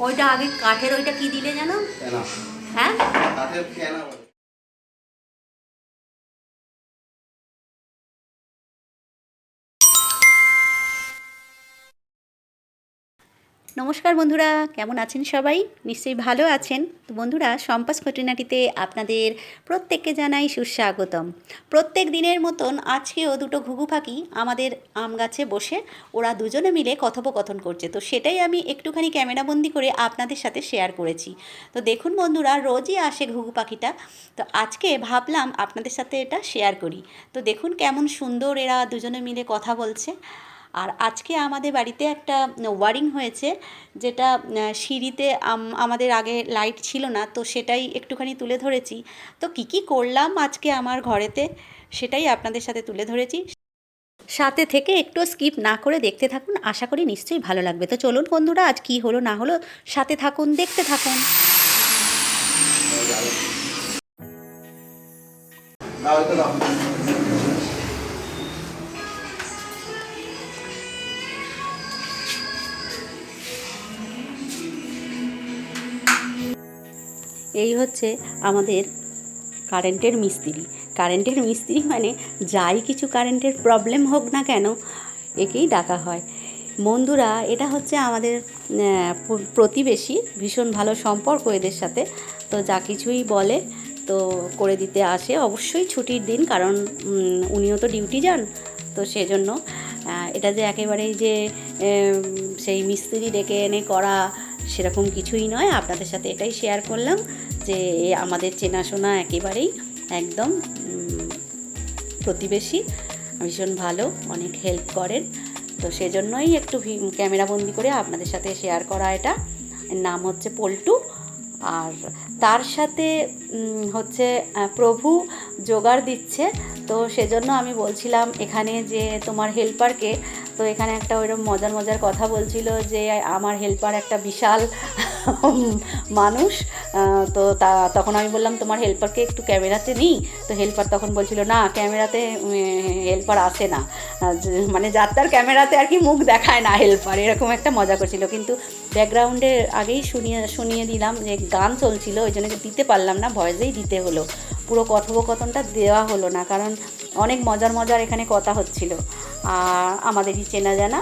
ওইটা আগে কাঠের ওইটা কি দিলে জানো? হ্যাঁ? কাঠের নমস্কার বন্ধুরা, কেমন আছেন সবাই? নিশ্চয়ই ভালো আছেন। তো বন্ধুরা সম্পাস খুঁটিনাটিতে আপনাদের প্রত্যেককে জানাই সুস্বাগতম। প্রত্যেক দিনের মতন আজকেও দুটো ঘুঘু পাখি আমাদের আম গাছে বসে ওরা দুজনে মিলে কথোপকথন করছে। তো সেটাই আমি একটুখানি ক্যামেরাবন্দি করে আপনাদের সাথে শেয়ার করেছি। তো দেখুন বন্ধুরা, রোজই আসে ঘুঘু পাখিটা। তো আজকে ভাবলাম আপনাদের সাথে এটা শেয়ার করি। তো দেখুন কেমন সুন্দর এরা দুজনে মিলে কথা বলছে। আর আজকে আমাদের বাড়িতে একটা ওয়ারিং হয়েছে, যেটা সিঁড়িতে আমাদের আগে লাইট ছিল না, তো সেটাই একটুখানি তুলে ধরেছি। তো কি কি করলাম আজকে আমার ঘরেতে, সেটাই আপনাদের সাথে তুলে ধরেছি। সাথে থেকে একটু স্কিপ না করে দেখতে থাকুন, আশা করি নিশ্চয়ই ভালো লাগবে। তো চলুন বন্ধুরা, আজ কি হলো না হলো, সাথে থাকুন, দেখতে থাকুন। দাও এই হচ্ছে আমাদের কারেন্টের মিস্ত্রি। কারেন্টের মিস্ত্রি মানে যাই কিছু কারেন্টের প্রবলেম হোক না কেন, একেই ডাকা হয়। বন্ধুরা, এটা হচ্ছে আমাদের প্রতিবেশী, ভীষণ ভালো সম্পর্ক এদের সাথে। তো যা কিছুই বলে, তো করে দিতে আসে। অবশ্যই ছুটির দিন, কারণ উনিও তো ডিউটি যান, তো সেজন্য এটা যে একেবারেই যে সেই মিস্ত্রি ডেকে এনে করা সেরকম কিছুই নয়। আপনাদের সাথে এটাই শেয়ার করলাম যে, আমাদের চেনাশোনা একেবারেই একদম প্রতিবেশী। ভীষণ ভালো, অনেক হেল্প করেন। তো সেজন্যই একটু ক্যামেরাবন্দি করে আপনাদের সাথে শেয়ার করা এটা। নাম হচ্ছে পল্টু। আর তার সাথে হচ্ছে প্রভু জোগাড় দিচ্ছে। তো সেজন্য আমি বলছিলাম এখানে যে তোমার হেল্পারকে, তো এখানে একটা ওইরকম মজার মজার কথা বলছিল যে আমার হেল্পার একটা বিশাল মানুষ তো তা, তখন আমি বললাম, তোমার হেল্পারকে একটু ক্যামেরাতে নিই? তো হেল্পার তখন বলছিল, না, ক্যামেরাতে হেল্পার আসে না। মানে যাত্রার ক্যামেরাতে আর কি মুখ দেখায় না হেল্পার এরকম একটা মজা করছিল। কিন্তু ব্যাকগ্রাউন্ডে আগেই শুনিয়ে শুনিয়ে দিলাম যে গান চলছিল, ওই জন্য দিতে পারলাম না, ভয়েসেই দিতে হলো। পুরো কথোপকথনটা দেওয়া হলো না, কারণ অনেক মজার মজার এখানে কথা হচ্ছিল। আর আমাদেরই চেনা জানা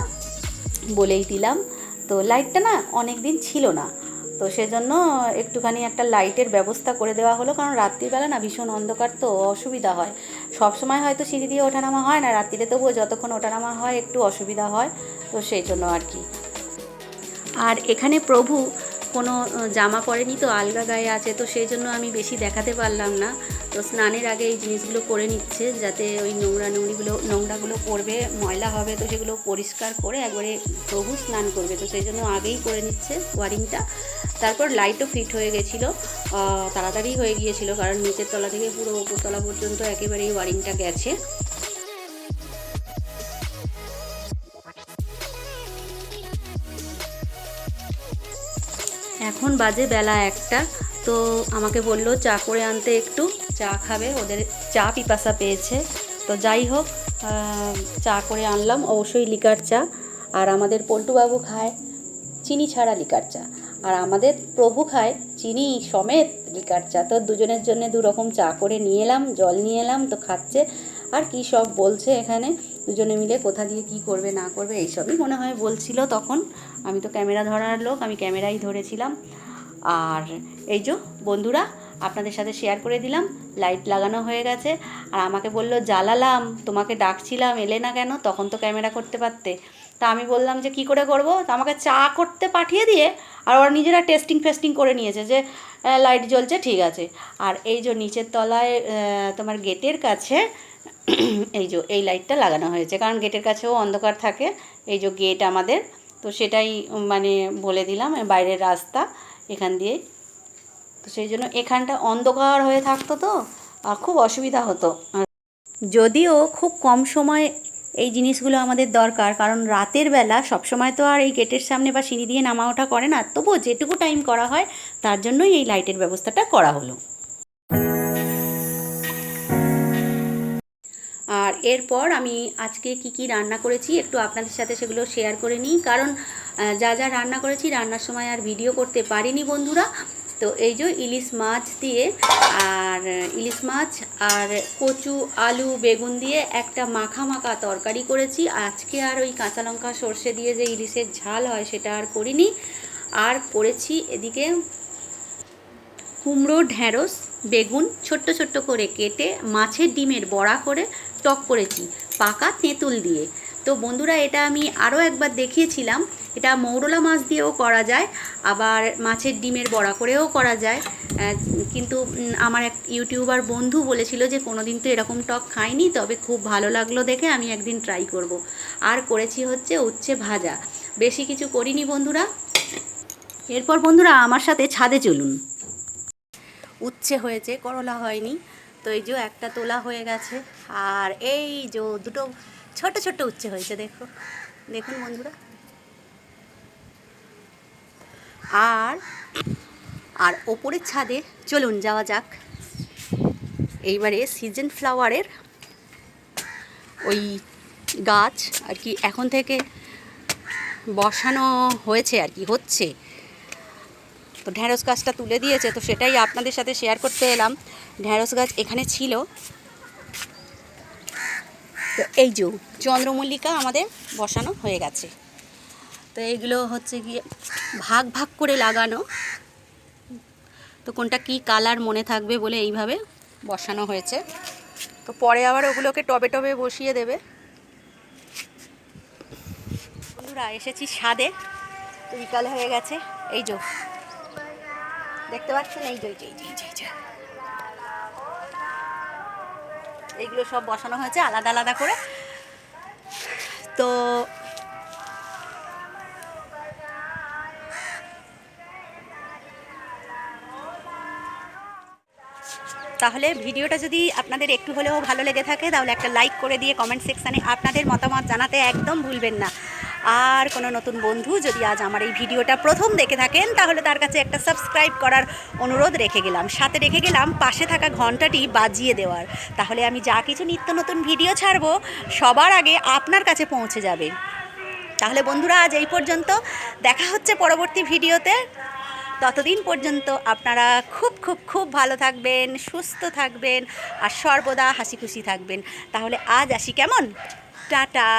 বলেই দিলাম। তো লাইটটা না অনেক দিন ছিল না। তো সেজন্য একটুখানি একটা লাইটের ব্যবস্থা করে দেওয়া হলো, কারণ রাত্রিবেলা না ভীষণ অন্ধকার তো, অসুবিধা হয়। সব সময় হয়তো সিঁড়ি দিয়ে ওঠানামা হয় না, রাত্রিতে তবুও যতক্ষণ ওঠানামা হয় একটু অসুবিধা হয়, তো সেই জন্য আর কি। আর এখানে প্রভু কোনো জামা পরেনি তো, আলগা গায়ে আছে, তো সেই জন্য আমি বেশি দেখাতে পারলাম না। তো স্নানের আগে এই জিনিসগুলো করে নিচ্ছে, যাতে ওই নোংরা নোংরিগুলো নোংরাগুলো পড়বে ময়লা হবে, তো সেগুলো পরিষ্কার করে একবারে প্রভু স্নান করবে। তো সেই জন্য আগেই করে নিচ্ছে ওয়ারিংটা। তারপর লাইটও ফিট হয়ে গেছিল তাড়াতাড়ি হয়ে গিয়েছিল, কারণ নিচের তলা থেকে পুরো উপরতলা পর্যন্ত একেবারেই ওয়ারিংটা গেছে। এখন বাজে বেলা একটা, তো আমাকে বলল, চা করে আনতে একটু, চা খাবে। ওদের চা পিপাসা পেয়েছে। তো যাই হোক চা করে আনলাম, অবশ্যই লিকার চা। আর আমাদের পল্টুবাবু খায় চিনি ছাড়া লিকার চা। আর আমাদের প্রভু খায় চিনি সমেত লিকার চা। তো দুজনের জন্য দু রকম চা করে নিয়ে এলাম, জল নিয়ে এলাম, তো খাচ্ছে। আর কি সব বলছে এখানে? দুজনে মিলে কোথা দিয়ে কি করবে, না করবে, এইসবই মনে হয় বলছিল তখন। আমি তো ক্যামেরা ধরার লোক, আমি ক্যামেরাই ধরেছিলাম। আর এই যে বন্ধুরা, আপনাদের সাথে শেয়ার করে দিলাম লাইট লাগানো হয়ে গেছে। আর আমাকে বলল, জ্বালালাম, তোমাকে ডাকছিলাম, এলে না কেন? তখন তো ক্যামেরা করতে পারতে। তা আমি বললাম যে, কি করে করব? তা আমাকে চা করতে পাঠিয়ে দিয়ে, আর ওরা নিজেরা টেস্টিং ফেস্টিং করে নিয়েছে যে লাইট জ্বলছে, ঠিক আছে। আর এই যে নিচের তলায় তোমার গেটের কাছে এই যে, এই লাইটটা লাগানো হয়েছে। কারণ গেটের কাছেও অন্ধকার থাকে। এই যে গেট আমাদের, তো সেটাই মানে বলে দিলাম বাইরের রাস্তা এখান দিয়ে তো সেই জন্য এখানটা অন্ধকার হয়ে থাকতো তো, আর খুব অসুবিধা হতো। যদিও খুব কম সময় এই জিনিসগুলো আমাদের দরকার, কারণ রাতের বেলা সবসময় তো আর এই গেটের সামনে বা সিঁড়ি দিয়ে নামা ওঠা করে না। তবুও যেটুকু টাইম করা হয়, তার জন্যই এই লাইটের ব্যবস্থাটা করা হলো। আর এরপর আমি আজকে কি কি রান্না করেছি একটু আপনাদের সাথে সেগুলো শেয়ার করে নিই। কারণ যা যা রান্না করেছি রান্নার সময় আর ভিডিও করতে পারিনি বন্ধুরা। তো এই যে ইলিশ মাছ দিয়ে, আর ইলিশ মাছ আর কচু, আলু, বেগুন দিয়ে একটা মাখা মাখা তরকারি করেছি। আজকে আর ওই কাঁচা লঙ্কা, সর্ষে দিয়ে যে ইলিশের ঝাল হয় সেটা আর করিনি। আর করেছি এদিকে কুমড়ো ঢ্যাঁড়স বেগুন ছোট্ট ছোট্ট করে কেটে মাছের ডিমের বড়া করে টক করেছি, পাকা তেঁতুল দিয়ে। তো বন্ধুরা, এটা আমি আরও একবার দেখিয়েছিলাম। এটা মৌরলা মাছ দিয়েও করা যায়, আবার মাছের ডিমের বড়া করেও করা যায়। কিন্তু আমার এক ইউটিউবার বন্ধু বলেছিল যে, কোনোদিন তো এরকম টক খাইনি, তবে খুব ভালো লাগল দেখে, আমি একদিন ট্রাই করব। আর করেছি হচ্ছে উচ্ছে ভাজা। বেশি কিছু করিনি বন্ধুরা। এরপর বন্ধুরা, আমার সাথে ছাদে চলুন। উচ্ছে হয়েছে, করলা হয়নি। তো এই যে একটা তোলা হয়ে গেছে। আর এই যে দুটো ছোট ছোট উচ্ছে হয়েছে, দেখো। দেখুন বন্ধুরা। আর আর ওপরের ছাদে চলুন, যাওয়া যাক। এইবারে সিজন ফ্লাওয়ারের ওই গাছ আর কি এখন থেকে বসানো হয়েছে আর কি, হচ্ছে। তো ঢ্যাঁড়স গাছটা তুলে দিয়েছে, তো সেটাই আপনাদের সাথে শেয়ার করতে এলাম। ঢ্যাঁড়স গাছ এখানে ছিল। তো এই যে চন্দ্রমল্লিকা আমাদের বসানো হয়ে গেছে। তো এইগুলো হচ্ছে গিয়ে ভাগ ভাগ করে লাগানো। তো কোনটা কি কালার মনে থাকবে বলে এইভাবে বসানো হয়েছে। তো পরে আবার ওগুলোকে টবে টবে বসিয়ে দেবে। বন্ধুরা, এসেছি ছাদে তো বিকাল হয়ে গেছে। এই যে দেখতে পাচ্ছেন? এই যে এই যে, এই যে, এই যে, এই যে। এইগুলো সব বসানো হয়েছে আলাদা আলাদা করে। তো তাহলে ভিডিওটা যদি আপনাদের একটু হলেও ভালো লেগে থাকে তাহলে একটা লাইক করে দিয়ে কমেন্ট সেকশানে আপনাদের মতামত জানাতে একদম ভুলবেন না। আর কোনো নতুন বন্ধু যদি আজ আমার এই ভিডিওটা প্রথম দেখে থাকেন, তাহলে তার কাছে একটা সাবস্ক্রাইব করার অনুরোধ রেখে গেলাম। সাথে রেখে গেলাম পাশে থাকা ঘন্টাটি বাজিয়ে দেওয়ার। তাহলে আমি যা কিছু নিত্য নতুন ভিডিও ছাড়বো, সবার আগে আপনার কাছে পৌঁছে যাবে। তাহলে বন্ধুরা, আজ এই পর্যন্ত। দেখা হচ্ছে পরবর্তী ভিডিওতে। ততদিন পর্যন্ত আপনারা খুব খুব খুব ভালো থাকবেন, সুস্থ থাকবেন, আর সর্বদা হাসি খুশি থাকবেন। তাহলে আজ আসি কেমন? টাটা।